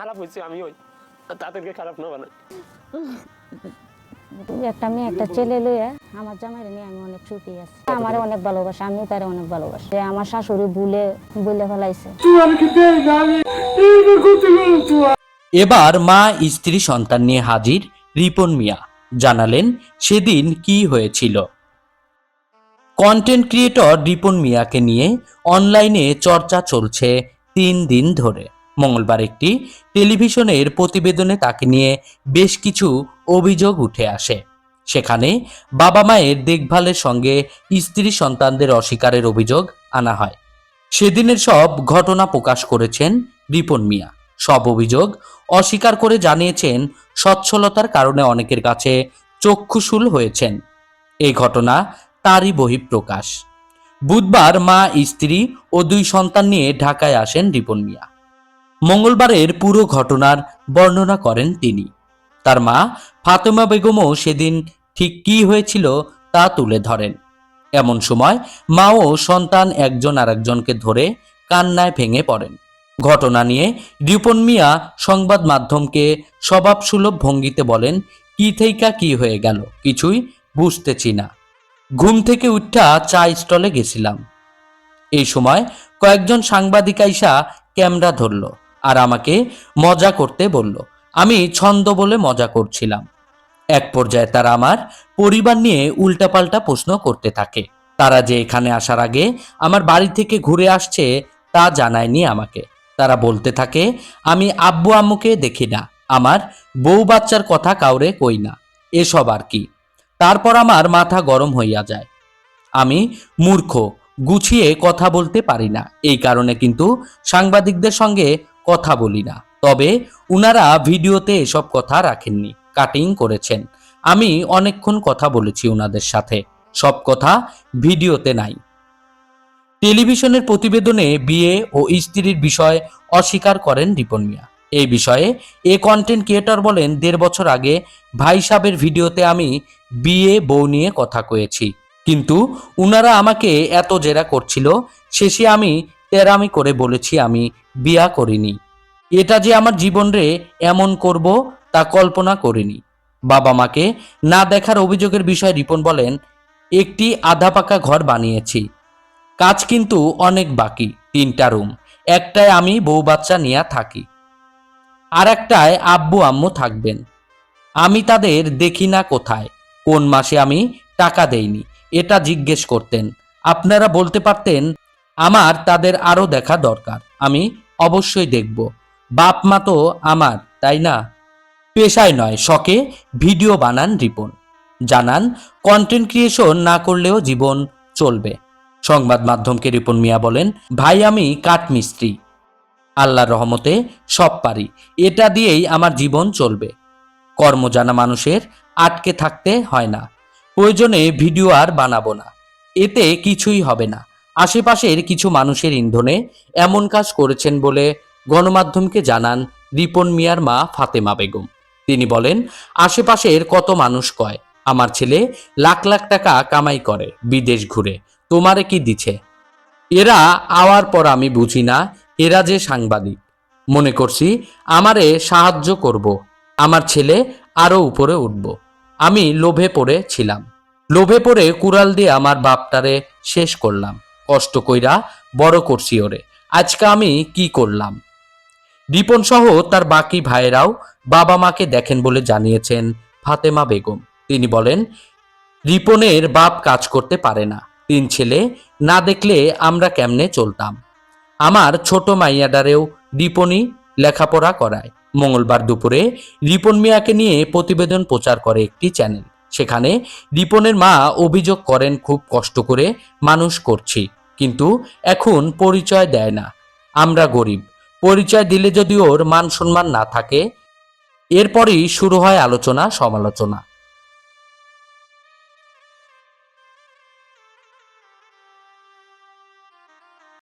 খারাপ হয়েছে আমি ওই তাদেরকে খারাপ না বানাই। দুই একটা মেয়ে একটা ছেলে লইয়া আমার জামাইরে নিয়ে আমি অনেক সুখী আছি। আমার অনেক ভালোবাসে আমিও তারে অনেক ভালোবাসি। যে আমার শাশুড়ি ভুলে বলে ফেলাইছে। এবার মা স্ত্রী সন্তান নিয়ে হাজির রিপন মিয়া। জানালেন সেদিন কি হয়েছিল। কন্টেন্ট ক্রিয়েটর রিপন মিয়াকে নিয়ে অনলাইনে চর্চা চলছে তিন দিন ধরে। মঙ্গলবার একটি টেলিভিশনের প্রতিবেদনে তাকে নিয়ে বেশ কিছু অভিযোগ উঠে আসে। সেখানে বাবা মায়ের দেখভালের সঙ্গে স্ত্রী সন্তানদের অস্বীকারের অভিযোগ আনা হয়। সেদিনের সব ঘটনা প্রকাশ করেছেন রিপন মিয়া। সব অভিযোগ অস্বীকার করে জানিয়েছেন সচ্ছলতার কারণে অনেকের কাছে চক্ষুশূল হয়েছেন। এই ঘটনা তারই বহিঃপ্রকাশ। বুধবার মা, স্ত্রী ও দুই সন্তান নিয়ে ঢাকায় আসেন রিপন মিয়া। মঙ্গলবারের পুরো ঘটনার বর্ণনা করেন তিনি। তার মা ফাতেমা বেগমও সেদিন ঠিক কী হয়েছিল তা তুলে ধরেন। এমন সময় মা ও সন্তান একজন আরেকজনকে ধরে কান্নায় ভেঙে পড়েন। ঘটনা নিয়ে রিপন মিয়া সংবাদ মাধ্যমকে স্বভাবসুলভ ভঙ্গিতে বলেন, কি থেইকা কি হয়ে গেল? কিছুই বুঝতেছি না। ঘুম থেকে উঠা চা স্টলে গেছিলাম। এই সময় কয়েকজন সাংবাদিক আইসা ক্যামেরা ধরল। আর আমাকে মজা করতে বলল। আমি ছন্দ বলে মজা করছিলাম। এক পর্যায়ে তারা আমার পরিবার নিয়ে উল্টাপাল্টা প্রশ্ন করতে থাকে। তারা যে এখানে আসার আগে আমার বাড়ি থেকে ঘুরে আসছে তা জানায়নি আমাকে। তারা বলতে থাকে, আমি আব্বু আম্মুকে দেখি না। আমার বউ বাচ্চার কথা কাউরে কই না। এসব আর কি। তারপর আমার মাথা গরম হইয়া যায়। আমি মূর্খ, গুছিয়ে কথা বলতে পারি না। এই কারণে কিন্তু সাংবাদিকদের সঙ্গে কথা বলি না। তবে উনারা ভিডিওতে এসব কথা রাখেননি কাটিং করেছেন। আমি অনেকক্ষণ কথা বলেছি উনাদের সাথে। সব কথা ভিডিওতে নাই। টেলিভিশনের প্রতিবেদনে বিয়ে ও স্ত্রীর বিষয় অস্বীকার করেন রিপন মিয়া। এই বিষয়ে এ কন্টেন্ট ক্রিয়েটর বলেন, দেড় বছর আগে ভাই সাহেবের ভিডিওতে আমি বিয়ে বউ নিয়ে কথা কয়েছি। কিন্তু উনারা আমাকে এত জেরা করছিল, শেষে আমি তেরামি করে বলেছি আমি বিয়া করিনি। এটা যে আমার জীবন রে এমন করব তা কল্পনা করিনি। বাবা মাকে না দেখার অভিযোগের বিষয়ে রিপন বলেন, একটি আধা পাকা ঘর বানিয়েছি। কাজ কিন্তু অনেক বাকি, তিনটা রুম। একটায় আমি বউ বাচ্চা নিয়ে থাকি। আর একটায় আব্বু আম্মু থাকবেন। আমি তাদের দেখি না কোথায়। কোন মাসে আমি টাকা দেইনি। এটা জিজ্ঞেস করতেন। আপনারা বলতে পারতেন আমার তাদের আরও দেখা দরকার, আমি অবশ্যই দেখব। বাপ মা তো আমার, তাই না? পেশায় নয়, শখে ভিডিও বানান রিপন। জানান কন্টেন্ট ক্রিয়েশন না করলেও জীবন চলবে। সংবাদ মাধ্যমকে রিপন মিয়া বলেন, ভাই, আমি কাঠমিস্ত্রি। আল্লাহর রহমতে সব পারি। এটা দিয়েই আমার জীবন চলবে। কর্মজানা মানুষের আটকে থাকতে হয় না। প্রয়োজনে ভিডিও আর বানাবো না। এতে কিছুই হবে না। আশেপাশের কিছু মানুষের ইন্ধনে এমন কাজ করেছেন বলে গণমাধ্যমকে জানান রিপন মিয়ার মা ফাতেমা বেগম। তিনি বলেন, আশেপাশের কত মানুষ কয়, আমার ছেলে লাখ লাখ টাকা কামাই করে বিদেশ ঘুরে, তোমারে কি দিছে? এরা আওয়ার পর আমি বুঝি না, এরা যে সাংবাদিক। মনে করছি আমারে সাহায্য করব, আমার ছেলে আরও উপরে উঠব। আমি লোভে পড়ে ছিলাম লোভে পড়ে কুড়াল দিয়ে আমার বাপটারে শেষ করলাম। কষ্ট কইরা বড় করছি ওরে। আজকে আমি কি করলাম? রিপন সহ তার বাকি ভাইয়েরাও বাবা মাকে দেখেন বলে জানিয়েছেন ফাতেমা বেগম। তিনি বলেন, রিপনের বাপ কাজ করতে পারে না। তিন ছেলে, না দেখলে আমরা কেমনে চলতাম? আমার ছোট মাইয়াডারেও রিপনই লেখাপড়া করায়। মঙ্গলবার দুপুরে রিপন মিয়াকে নিয়ে প্রতিবেদন প্রচার করে একটি চ্যানেল। সেখানে রিপনের মা অভিযোগ করেন, খুব কষ্ট করে মানুষ করছি। কিন্তু এখন পরিচয় দেয় না। আমরা গরিব। পরিচয় দিলে যদি ওর মান সম্মান না থাকে, এরপরই শুরু হয় আলোচনা সমালোচনা